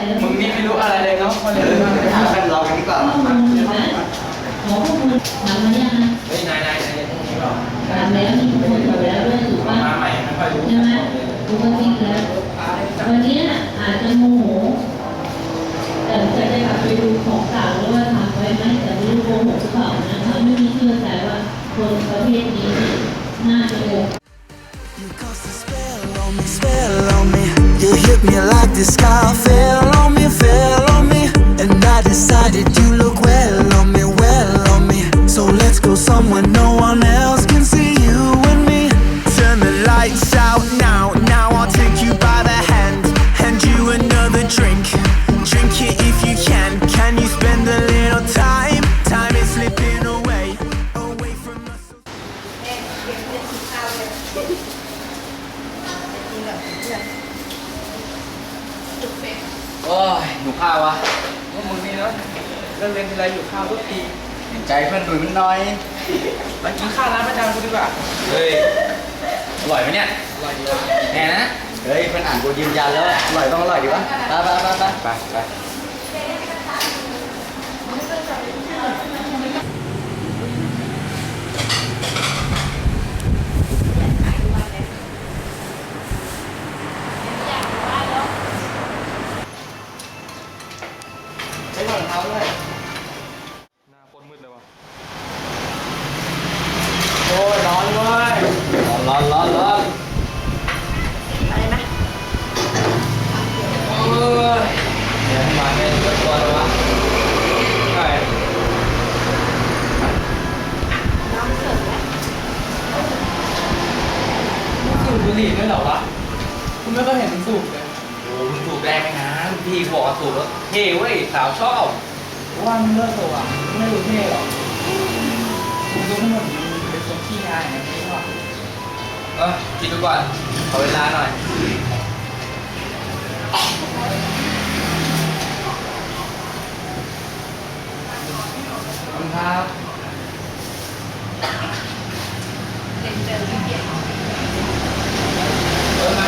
มันเนี่ยมึงนี่ไม่รู้อะไรเลยเนาะมาเอเรียนอมาไปหาแฟนเรากันดีกว่าข้อมามูลนะขอข้อมูลถามมายังนะเฮ้ยนายนายนายพวกนี้หรอถามแล้วมีคนตอบแล้วด้วยถูกป่ะมาใหม่ไม่ค่อยรู้ใช่ไหมถูกป่ะที่แล้ววันนี้อาจจะโมโหแต่จะได้กลับไปดูของเก่าแล้วว่าทำไว้ไหมแต่ไม่รู้โกหกหรือเปล่านะคะไม่มีเชื่อใจว่าคนประเภทนี้น่าจะโกหก hit me like the sky fell on me, fell on me. And I decided you look well on me, well on me. So let's go somewhere no ใจเพื่อนดุยมันน้อยไปกินข้าวร้านประจำกูดีกว่าเฮ้ยอร่อยไหมเนี่ยอร่อยดีวะแน่นะเฮ้ยเพื่อนอ่านกูยืนยันแล้วอร่อยต้องอร่อยดีวะไปไปไปไปไปไปใช้รองเท้าด้วย หน้าโคตรมืดเลยวะโอ้ยร้อนเว้ย ร้อนร้อนร้อน โอ้ย เดี๋ยวมาไม่ตัวตัวเลยวะ ใช่ มึงสูบบุหรี่ด้วยเหรอวะกูไม่เคยเห็นมึงสูบเลยโอ้มึงสูบแรงไหมนะพี่บอกว่าสูบแล้วเท่เว้ยสาวชอบว่ามึงเลิกตัวอะมึงไม่รู้เท่หรอกมึงดูไม่หมดมึงเป็นคนขี้งานอย่างนี้หรอเออคิดดูก่อนขอเวลาหน่อยขอบคุณครับเออมามามากินข้าวดีกว่าวะร้อนร้อนร้ อน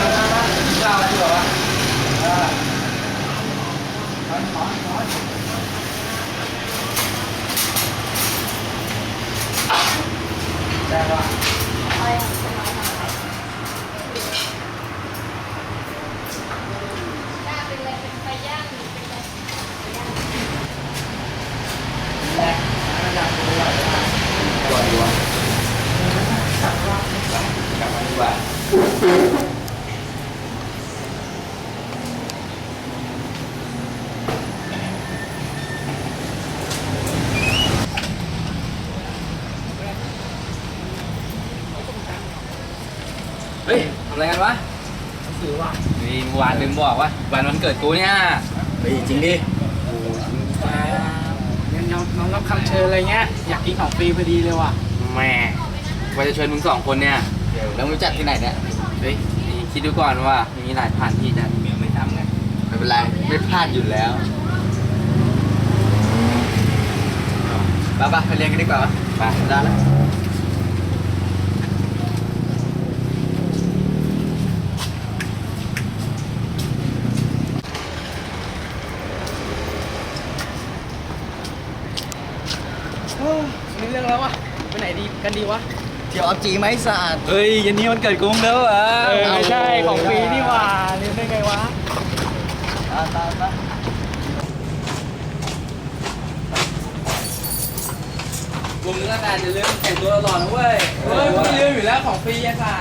ได้ปะแรกน้ำยำปูอร่อยมาก อร่อยดีวะกลับมาดีกว่า เฮ้ยทำอะไรกันวะถือว่านี่เมื่อวานลืมบอกว่าวันวันเกิดกูเนี่ยเฮ้ยจริงดิงั้นน้องน้องรับคำเชิญอะไรเงี้ย อยากกินของฟรีพอดีเลยว่ะแหม่ว่าจะเชิญมึงสองคนเนี่ยแล้วมึงจัดที่ไหนเนี่ยเฮ้ยคิดดูก่อนว่ามีหลายผ่านที่จะเมียไม่ทำไงไม่เป็นไรไม่พลาดอยู่แล้วไปปะไปเรียนกันดีกว่าไปได้แล้ว โอ้มีเรื่องแล้ววะไปไหนดี กันดีวะ เที่ยวออฟจีไหมสะอาด เฮ้ยยันนี้วันเกิดกูแล้วเหรอเออไม่ใช่ของฟรีนี่หว่าเรียนได้ไงวะตามตามตามกลุ่มนึกอาการจะเรื่องแต่งตัวหล่อนะเว้ยเฮ้ยมึงเรียนอยู่แล้วของฟรีอะค่ะ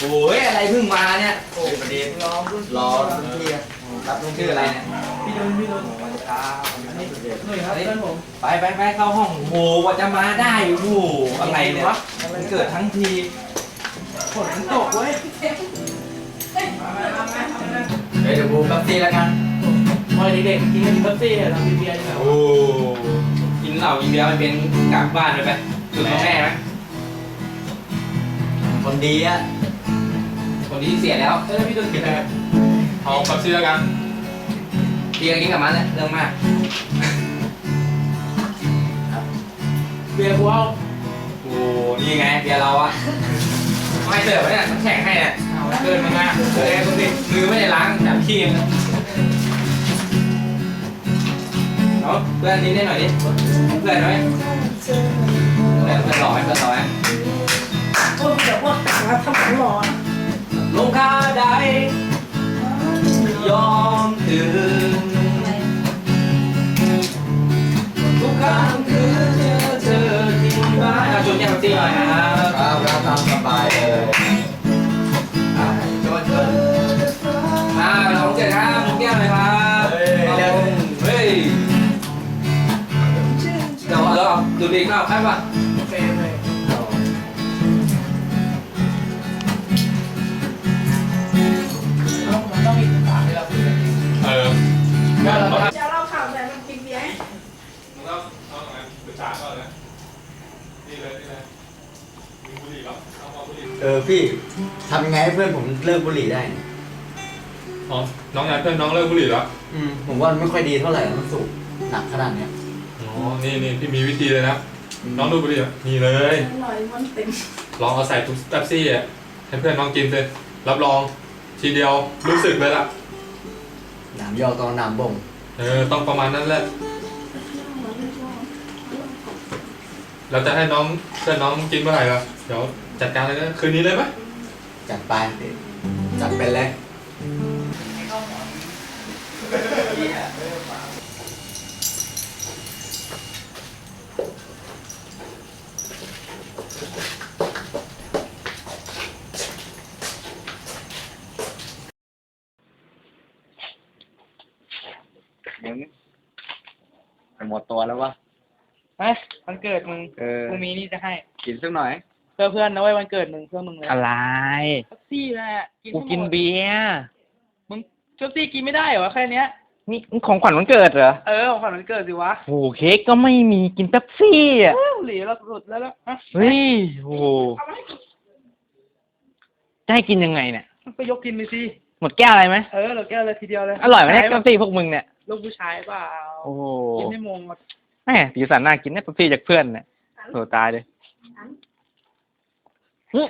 โอ้ยอะไรเพิ่ง มาเนี่ยโอ้ยประเดี๋ยวรอรุ่นรอรุ่นพี่อะรับรุ่นชื่ออะไรเนี่ยพี่โดนพี่โดนอันนี้หน่วยครับเพื่อนผมไปไปไปเข้าห้องโอ้โหกว่าจะมาได้โอ้โหอะไรเนี่ยวะมันเกิดทั้งทีฝนมันตกเว้ยนะเฮ้ยเดี๋ยวบูแป๊บซี่แล้วกันพอเด็กๆกินกันเบอร์ซี่เราเบียร์ดีกว่าโอ้กินเหล้ากินเบียร์มันเป็นกลับบ้านเลยไปดูกับแม่ไหมคนดีอะ คนดีเสียแล้วเออพี่โดนกินอะไรเอาแป๊บซี่แล้วกันพี่ก็กินกับมันแหละเรื่องมากเบียร์กูเอาโอ้นี่ไงเบียร์เราอะไม่เสิร์ฟไว้เนี่ยน้ำแข็งให้เนี่ยเอาละเดินมาหน้าเดินดูสิมือไม่ได้ล้างจับขี้มันเอาเพื่อนนี้ได้หน่อยดิเพื่อนหน่อยเพื่อนเพื่อนหล่อไหมเพื่อนหล่อไหมพวกเดี๋ยวพวกต่างแล้วทำของร้อนล งคาใด ยอมตื่นทุกครั้งคือเจอเธอที่บ้านเอาชวนแก้วตีหน่อยนะครับครับครับตามสบายเลยชวนชวนอ่าเราเจอครับชวนแก้วเลยครับเอาเฮ้ยเดี๋ยวเราดูดีก็ครับว่าายก่อนเลยนี่เลยนี่เลยมีบุหรี่แล้วเอาเอาบุหรี่เออพี่ทำยังไงให้เพื่อนผมเลิกบุหรี่ได้เนี่ยอ๋อน้องอยากเพื่อนน้องเลิกบุหรี่แล้วอืมผมว่ามันไม่ค่อยดีเท่าไหร่มันสูบหนักขนาดเนี้ยอ๋อนี่นี่พี่มีวิธีเลยนะน้องดูบุหรี่อะนี่เลยหน่อยมันเต็มลองเอาใส่ทุกแป๊บซี่อะให้เพื่อนน้องกินเลยรับรองทีเดียวรู้สึกเลยล่ะ หนามยอกตอนหนามบ่งเออต้องประมาณนั้นแหละ เราจะให้น้องเพื่อนน้องกินเมื่อไหร่ล่ะเดี๋ยวจัดการเลยนะคืนนี้เลยไหมจัดไปจัดเป็นเลยหมดตัวแล้ววะ เฮ้ยวันเกิดมึงเออ กูมีนี่จะให้ กินสักหน่อย เพื่อเพื่อนนะเว้ยวันเกิดมึงเพื่อมึงเลยอะไรแท็กซี่แหละกูกินเบียร์ มึงแท็กซี่กินไม่ได้เหรอแค่เนี้ย นี่ของขวัญวันเกิดเหรอเออของขวัญวันเกิดสิวะโหเค้กก็ไม่มีกินเป๊ปซี่อะเอ้าหลีเราสุดแล้วแล้วอะเฮ้ยโหเอามาให้จะให้กินยังไงเนี่ยก็ยกกินไปสิ หมดแก้วอะไรไหมเออเราแก้วเลยทีเดียวเลยอร่อยไหมเนี่ยใช่เป๊ปซี่พวกมึงเนี่ย ลูกผู้ชายเปล่าโอ้โห กินไม่มงหมด แม่สีสันน่ากินเนี่ยเป๊ปซี่จากเพื่อนเนี่ยโหตายเลยอื้อ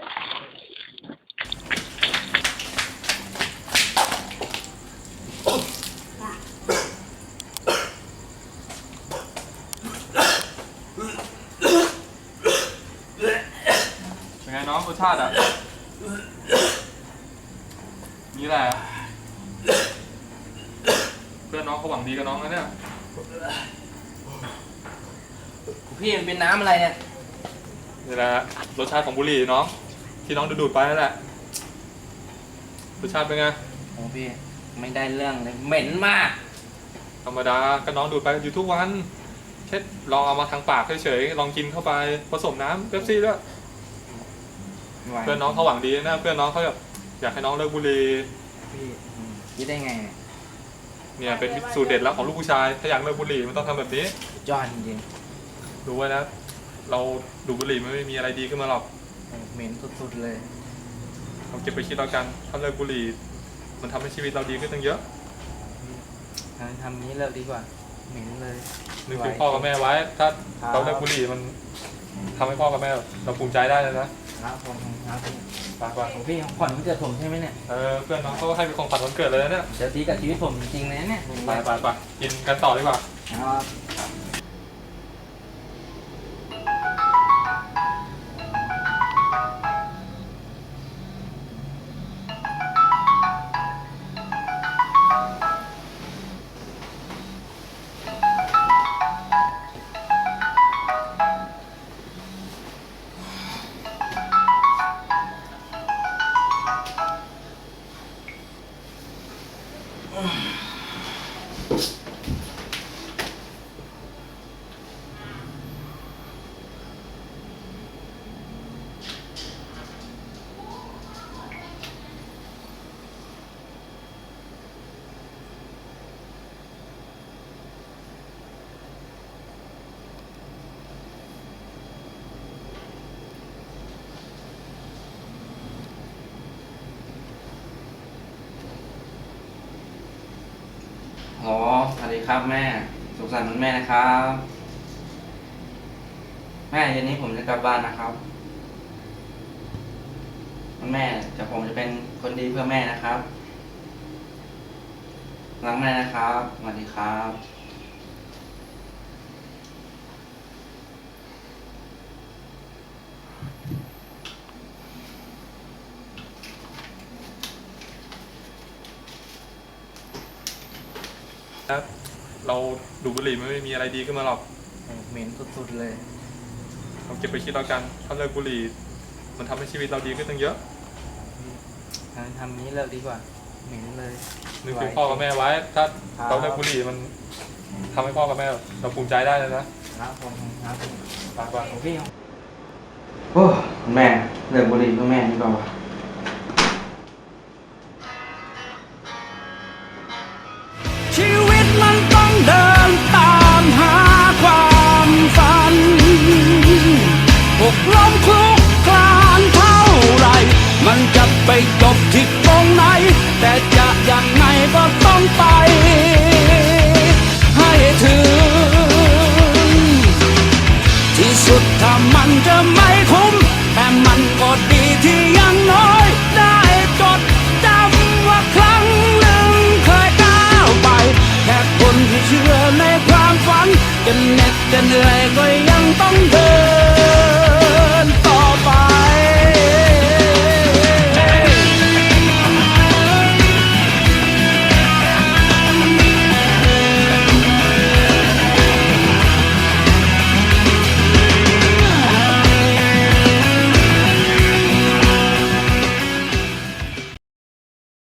เป็นไงน้องรสชาติอะ นี่แหละ เพื่อนน้องเขาหวังดีกับน้องนะเนี่ย พี่มันเป็นน้ำอะไรเนี่ย นี่แหละรสชาติของบุหรี่น้องที่น้องดูดๆไปนั่นแหละรสชาติเป็นไงโอ้พี่ไม่ได้เรื่องเลยเหม็นมาก ธรรมดาก็น้องดูดไปอยู่ทุกวันแค่ลองเอามาทางปากเฉยๆลองกินเข้าไปผสมน้ำเป๊ปซี่ด้วยเพื่อนน้องเขาหวังดีนะเพื่อนน้องเขาแบบอยากให้น้องเลิกบุหรี่พี่คิดได้ไงเนี่ยเนี่ยเป็นสูตรเด็ดแล้วของลูกผู้ชายถ้าอยากเลิกบุหรี่มันต้องทำแบบนี้สุดยอดจริง ดูไว้นะ เราดูดบุหรี่มันไม่มีอะไรดีขึ้นมาหรอกๆโอ้เหม็นสุดๆเลย เราเก็บไปคิดแล้วกันถ้าเลิกบุหรี่ มันทำให้ชีวิตเราดีขึ้นตั้งเยอะ งั้นทำนี้เลิกดีกว่า เหม็นเลยนึกถึงพ่อกับแม่ไว้ ถ้าครับเราเลิกบุหรี่มันทำให้พ่อกับแม่ เราภูมิใจได้เลยนะครับผมครับพี่ฝากว่าโอ้พี่ของขวัญวันเกิดผมใช่ไหมเนี่ย เออเพื่อนน้องเขาให้เป็นของขวัญวันเกิดเลยนะเนี่ยเดี๋ยวทีกับชีวิตผมจริงๆเลยนะเนี่ยไปไปไปกินกันต่อดีกว่า ครับ สวัสดีครับแม่ สุขสันต์วันแม่นะครับ แม่เย็นนี้ผมจะกลับบ้านนะครับวันแม่จะผมจะเป็นคนดีเพื่อแม่นะครับรักแม่นะครับสวัสดีครับ ครับเราดูดบุหรี่มันไม่มีอะไรดีขึ้นมาหรอกเหม็นสุดๆเลย เราเก็บไปคิดแล้วกันถ้าเลิกบุหรี่ มันทำให้ชีวิตเราดีขึ้นตั้งเยอะงั้นทำนี้เลิกดีกว่า เหม็นเลยนึกถึงพ่อกับแม่ไว้ ถ้าครับเราเลิกบุหรี่มันทำให้พ่อกับแม่เราภูมิใจได้เลยนะครับผมครับฝากไว้ของพี่ โอ้ แม่เลิกบุหรี่เพื่อแม่ดีกว่าชี แค่คน